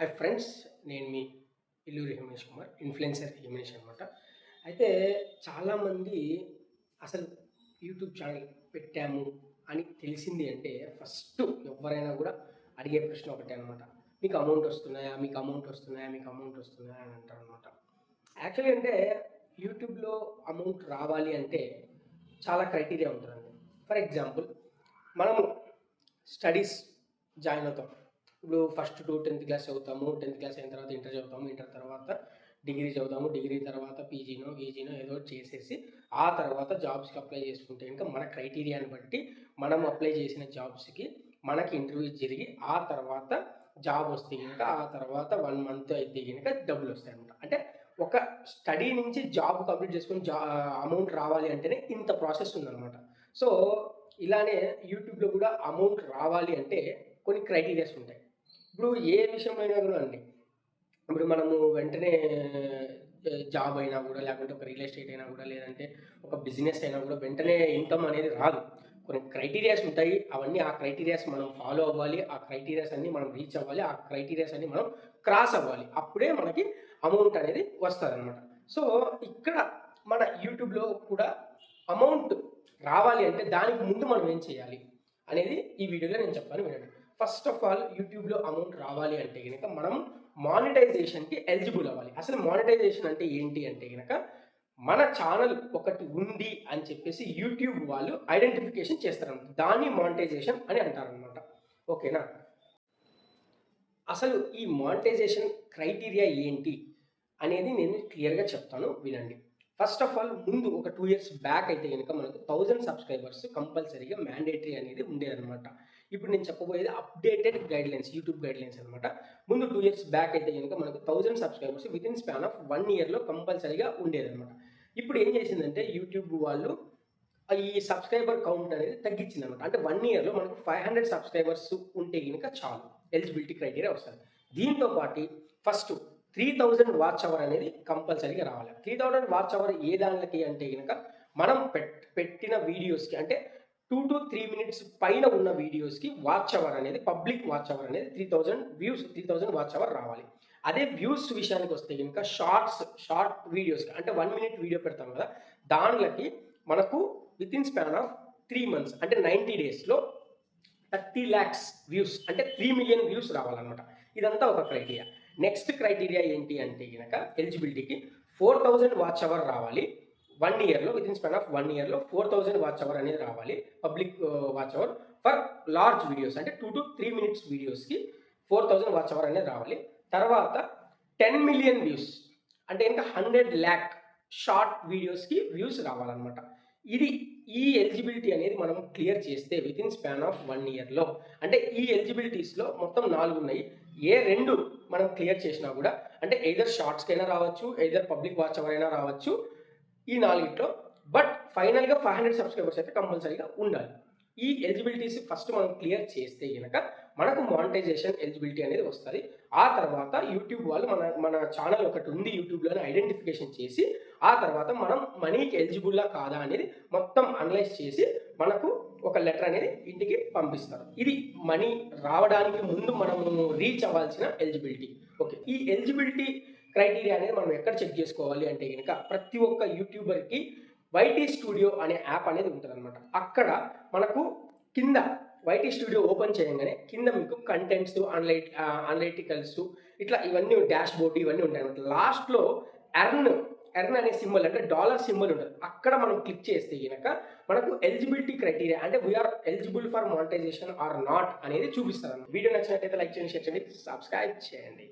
Hi friends నేను మీ Illuri Himesh Kumar influencer Himesh అనమాట అయితే చాలామంది అసలు యూట్యూబ్ ఛానల్ పెట్టాము అని తెలిసింది అంటే ఫస్ట్ ఎవరైనా కూడా అడిగే ప్రశ్న ఒకటే అనమాట మీకు అమౌంట్ వస్తున్నాయా? మీకు అమౌంట్ వస్తున్నాయా? మీకు అమౌంట్ వస్తున్నాయా అని అంటారు అనమాట యాక్చువల్లీ అంటే యూట్యూబ్లో అమౌంట్ రావాలి అంటే చాలా క్రైటీరియా ఉంటుందండి. ఫర్ ఎగ్జాంపుల్ మనము స్టడీస్ జాయిన్ అవుతాం. ఇప్పుడు ఫస్ట్ టు టెన్త్ క్లాస్ చదువుతాము టెన్త్ క్లాస్ అయిన తర్వాత ఇంటర్ చదువుతాము ఇంటర్ తర్వాత డిగ్రీ చదువుతాము డిగ్రీ తర్వాత పీజీనో ఈజీనో ఏదో చేసేసి ఆ తర్వాత జాబ్స్కి అప్లై చేసుకుంటే ఇంకా మన క్రైటీరియాని బట్టి మనం అప్లై చేసిన జాబ్స్కి మనకి ఇంటర్వ్యూ జరిగి ఆ తర్వాత జాబ్ వస్తే కనుక ఆ తర్వాత వన్ మంత్ అయితే కనుక డబ్బులు వస్తాయి అనమాట అంటే ఒక స్టడీ నుంచి జాబ్ కంప్లీట్ చేసుకుని జా అమౌంట్ రావాలి అంటేనే ఇంత ప్రాసెస్ ఉందన్నమాట. సో ఇలానే యూట్యూబ్లో కూడా అమౌంట్ రావాలి అంటే కొన్ని క్రైటీరియాస్ ఉంటాయి. ఇప్పుడు ఏ విషయమైనా కూడా అండి. ఇప్పుడు మనము వెంటనే జాబ్ అయినా కూడా లేకుంటే ఒక రియల్ ఎస్టేట్ అయినా కూడా లేదంటే ఒక బిజినెస్ అయినా కూడా వెంటనే ఇన్కమ్ అనేది రాదు. కొన్ని క్రైటీరియాస్ ఉంటాయి. అవన్నీ ఆ క్రైటీరియాస్ మనం ఫాలో అవ్వాలి. ఆ క్రైటీరియాస్ అన్ని మనం రీచ్ అవ్వాలి. ఆ క్రైటీరియాస్ అన్ని మనం క్రాస్ అవ్వాలి. అప్పుడే మనకి అమౌంట్ అనేది వస్తుంది అనమాట సో ఇక్కడ మన యూట్యూబ్లో కూడా అమౌంట్ రావాలి అంటే దానికి ముందు మనం ఏం చేయాలి అనేది ఈ వీడియోలో నేను చెప్పాను వినండి. ఫస్ట్ ఆఫ్ ఆల్ యూట్యూబ్లో అమౌంట్ రావాలి అంటే కనుక మనం మానిటైజేషన్కి ఎలిజిబుల్ అవ్వాలి. అసలు మానిటైజేషన్ అంటే ఏంటి అంటే కనుక మన ఛానల్ ఒకటి ఉంది అని చెప్పేసి యూట్యూబ్ వాళ్ళు ఐడెంటిఫికేషన్ చేస్తారన్నమాట. దాన్ని మానిటైజేషన్ అని అంటారనమాట ఓకేనా? అసలు ఈ మానిటైజేషన్ క్రైటీరియా ఏంటి అనేది నేను క్లియర్గా చెప్తాను వినండి. ఫస్ట్ ఆఫ్ ఆల్ ముందు ఒక టూ ఇయర్స్ బ్యాక్ అయితే కనుక మనకు థౌజండ్ సబ్స్క్రైబర్స్ కంపల్సరీగా మ్యాండేటరీ అనేది ఉండేదన్నమాట. ఇప్పుడు నేను చెప్పబోయేది updated guidelines YouTube guidelines అనమాట ముందు టూ ఇయర్స్ బ్యాక్ అయితే కనుక మనకు thousand subscribers within span of one ఇయర్లో కంపల్సరీగా ఉండేదన్నమాట. ఇప్పుడు ఏం చేసిందంటే యూట్యూబ్ వాళ్ళు ఈ సబ్స్క్రైబర్ కౌంట్ అనేది తగ్గించింది అనమాట అంటే వన్ ఇయర్లో మనకు ఫైవ్ హండ్రెడ్ సబ్స్క్రైబర్స్ ఉంటే కనుక చాలు. ఎలిజిబిలిటీ క్రైటీరియా వస్తుంది. దీంతో పాటు first three thousand watch hour అనేది కంపల్సరీగా రావాలి. త్రీ థౌజండ్ వాచ్ అవర్ ఏ దానికి అంటే కనుక మనం పెట్ పెట్టిన వీడియోస్కి అంటే టూ టు త్రీ మినిట్స్ పైన ఉన్న వీడియోస్కి వాచ్ అవర్ అనేది పబ్లిక్ వాచ్ అవర్ అనేది three thousand views three thousand watch hour రావాలి. అదే వ్యూస్ విషయానికి వస్తే కనుక షార్ట్స్ షార్ట్ వీడియోస్ అంటే వన్ మినిట్ వీడియో పెడతాం కదా దానిలకి మనకు within span of three months అంటే నైంటీ డేస్లో థర్టీ ల్యాక్స్ వ్యూస్ అంటే త్రీ మిలియన్ వ్యూస్ రావాలన్నమాట. ఇదంతా ఒక క్రైటీరియా. నెక్స్ట్ క్రైటీరియా ఏంటి అంటే కనుక ఎలిజిబిలిటీకి ఫోర్ థౌజండ్ వాచ్ అవర్ రావాలి. వన్ ఇయర్లో within span of one ఇయర్లో ఫోర్ థౌజండ్ వాచ్ అవర్ అనేది రావాలి. Public watch hour for large videos అంటే టూ టు త్రీ మినిట్స్ వీడియోస్కి ఫోర్ థౌజండ్ వాచ్ అవర్ అనేది రావాలి. తర్వాత టెన్ మిలియన్ వ్యూస్ అంటే ఇంకా హండ్రెడ్ ల్యాక్ షార్ట్ వీడియోస్కి వ్యూస్ రావాలన్నమాట. ఇది ఈ ఎలిజిబిలిటీ అనేది మనం క్లియర్ చేస్తే within span of one ఇయర్లో అంటే ఈ ఎలిజిబిలిటీస్లో మొత్తం నాలుగు ఉన్నాయి. ఏ రెండు మనం క్లియర్ చేసినా కూడా అంటే ఎయిదర్ షార్ట్స్కైనా రావచ్చు ఎయిదర్ పబ్లిక్ వాచ్ అవర్ అయినా రావచ్చు ఈ నాలుగిట్లో. బట్ ఫైనల్గా ఫైవ్ హండ్రెడ్ సబ్స్క్రైబర్స్ అయితే కంపల్సరీగా ఉండాలి. ఈ ఎలిజిబిలిటీస్ ఫస్ట్ మనం క్లియర్ చేస్తే కనుక మనకు మానిటైజేషన్ ఎలిజిబిలిటీ అనేది వస్తుంది. ఆ తర్వాత యూట్యూబ్ వాళ్ళు మన మన ఛానల్ ఒకటి ఉంది యూట్యూబ్లోనే ఐడెంటిఫికేషన్ చేసి ఆ తర్వాత మనం మనీకి ఎలిజిబుల్లా కాదా అనేది మొత్తం అనలైజ్ చేసి మనకు ఒక లెటర్ అనేది ఇంటికి పంపిస్తారు. ఇది మనీ రావడానికి ముందు మనము రీచ్ అవ్వాల్సిన ఎలిజిబిలిటీ ఓకే ఈ ఎలిజిబిలిటీ క్రైటీరియా అనేది మనం ఎక్కడ చెక్ చేసుకోవాలి అంటే కనుక ప్రతి ఒక్క యూట్యూబర్కి వైటీ స్టూడియో అనే యాప్ అనేది ఉంటుంది అనమాట అక్కడ మనకు కింద వైటీ స్టూడియో ఓపెన్ చేయగానే కింద మీకు కంటెంట్స్ అన్లైట్ అనలైటికల్స్ ఇట్లా ఇవన్నీ డాష్ బోర్డు ఇవన్నీ ఉంటాయి అనమాట లాస్ట్లో ఎర్న్ ఎర్న్ అనే సింబల్ అంటే డాలర్ సింబల్ ఉంటుంది అక్కడ మనం క్లిక్ చేస్తే కనుక మనకు ఎలిజిబిలిటీ క్రైటీరియా అంటే we are eligible for monetization or not అనేది చూపిస్తారు వీడియో నచ్చినట్టయితే లైక్ చేయండి షేర్ చేయండి సబ్స్క్రైబ్ చేయండి.